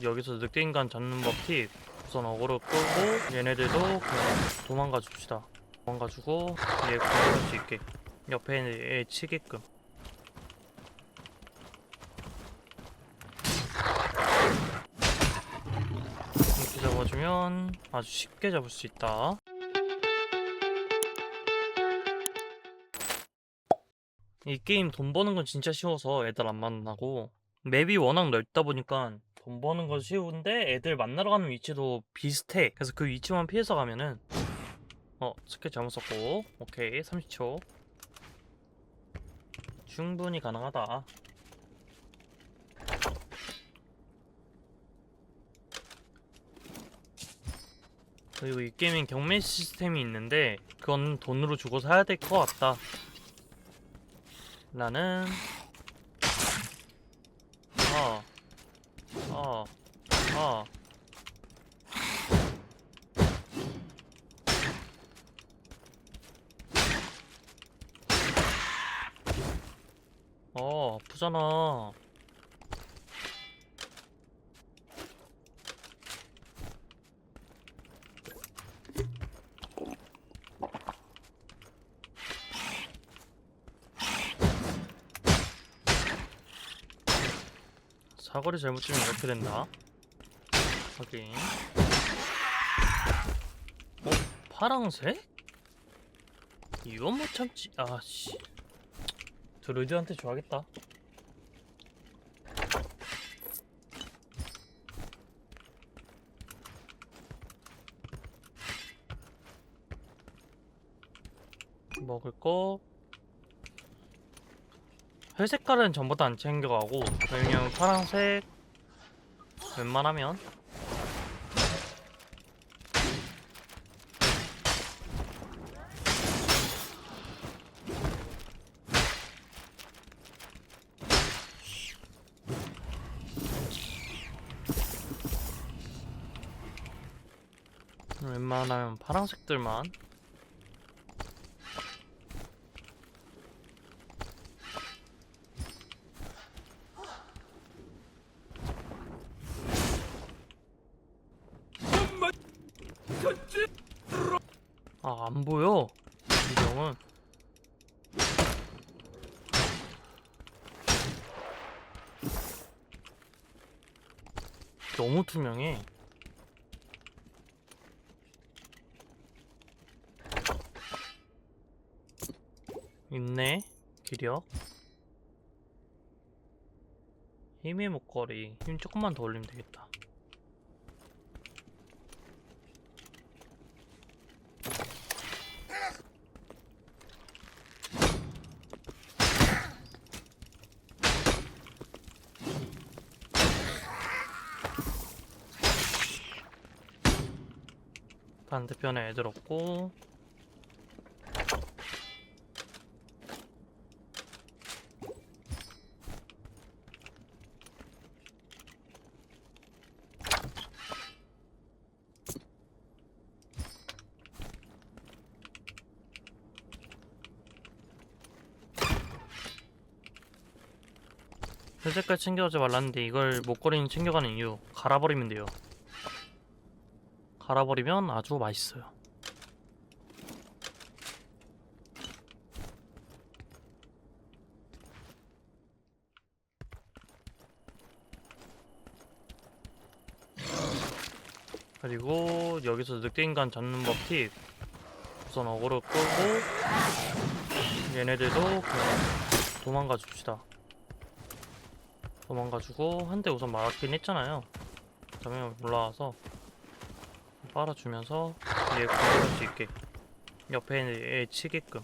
여기서 늑대인간 잡는 법 팁. 우선 어그로 끄고 얘네들도 그냥 도망가 줍시다. 도망가 주고 얘 공격할 수 있게. 옆에 애 치게끔. 이렇게 잡아주면 아주 쉽게 잡을 수 있다. 이 게임 돈 버는 건 진짜 쉬워서 애들 안 만나고 맵이 워낙 넓다 보니까 돈 버는 건 쉬운데 애들 만나러 가는 위치도 비슷해. 그래서 그 위치만 피해서 가면은 어 스킬 잘못 썼고. 오케이 30초. 충분히 가능하다. 그리고 이 게임엔 경매 시스템이 있는데 그건 돈으로 주고 사야 될 것 같다. 나는 어, 어, 어. 어, 아프잖아. 사거리 잘못 주면 이렇게 된다. 확인. 어? 파랑색? 이건 못 참지. 아씨. 드루이드한테 줘야겠다. 먹을 거 회색깔은 전부 다 안 챙겨가고 왜냐면 파란색 웬만하면. 웬만하면 파란색들만 아, 안 보여. 이경은. 너무 투명해. 있네. 기력. 힘의 목걸이. 힘 조금만 더 올리면 되겠다. 반대편에 애들 없고. 회색깔 챙겨가지 말랐는데 이걸 목걸이는 챙겨가는 이유 갈아버리면 돼요 갈아버리면 아주 맛있어요. 그리고 여기서 늑대인간 잡는 법 팁. 우선 어그로 끄고 얘네들도 그냥 도망가 줍시다. 도망가 주고 한 대 우선 맞긴 했잖아요. 그러면 올라와서 빨아주면서 얘 공격할 수 있게 옆에 있는 애 치게끔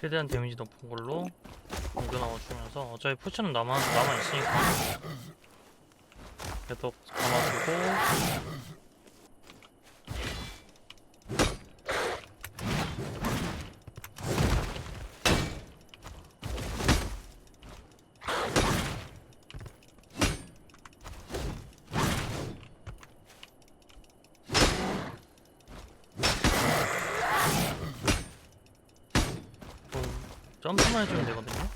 최대한 데미지 높은 걸로 공격 넣어주면서 어차피 포션은 남아, 남아있으니까. 계속 감아주고 좀 점프만 해주면 되거든요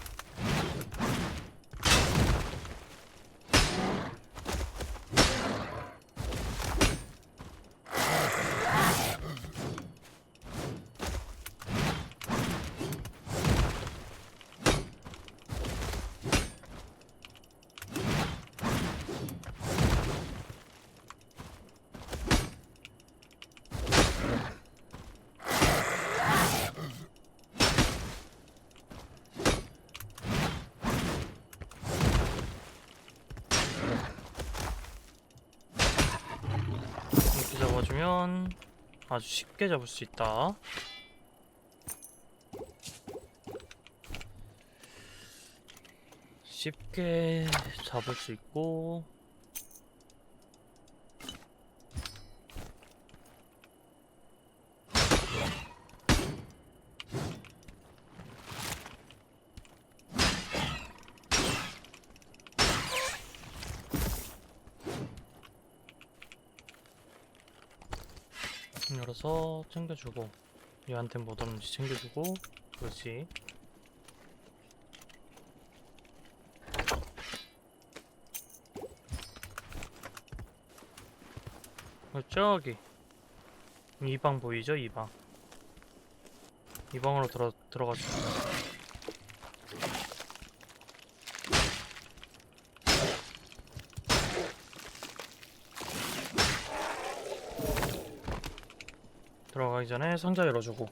이렇게 잡아주면 아주 쉽게 잡을 수 있다. 쉽게 잡을 수 있고 열어서 챙겨주고 얘한테 뭐 넣는지 챙겨주고 그렇지 어, 저기 이 방 보이죠? 이 방. 이 방으로 들어 들어가죠. 들어가기 전에 상자 열어주고.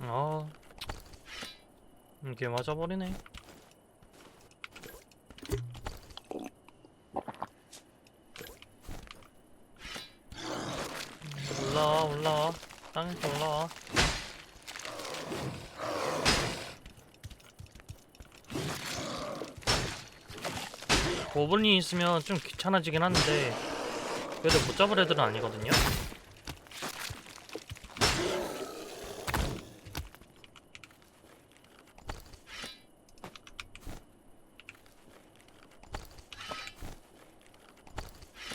아, 이게 맞아버리네. 올라와, 올라와. 땅에서 올라와. 고블린이 있으면 좀 귀찮아지긴 한데, 그래도 못 잡을 애들은 아니거든요.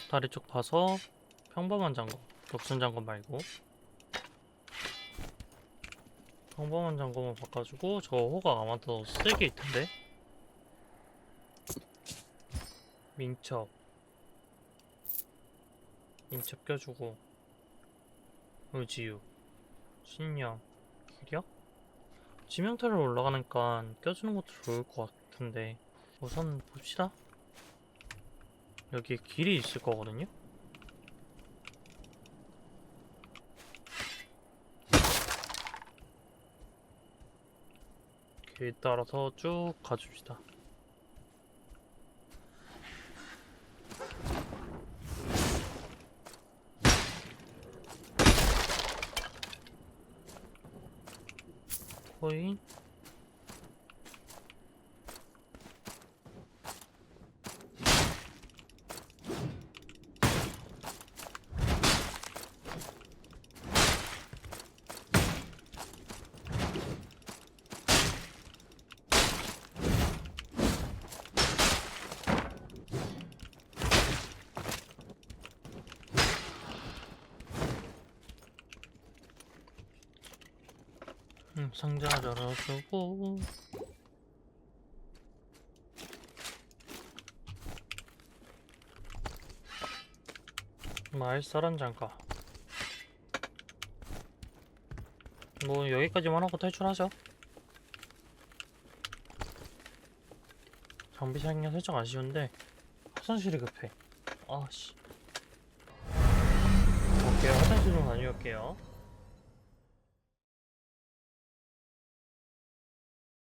다리 쪽 봐서 평범한 장검, 격순 장검 말고 평범한 장검을 바꿔주고 저 호각 아마 더 세게 있던데 민첩. 민첩 껴주고. 의지유 신령 기력 지명타를 올라가니까 껴주는 것도 좋을 것 같은데. 우선 봅시다. 여기에 길이 있을 거거든요? 길 따라서 쭉 가줍시다. 코인 음, 상자 열어주고. 말살한 장가. 뭐 여기까지만 하고 탈출하죠. 장비 사용량 살짝 아쉬운데 화장실이 급해. 아씨. 다녀올게요. 화장실 좀 다녀올게요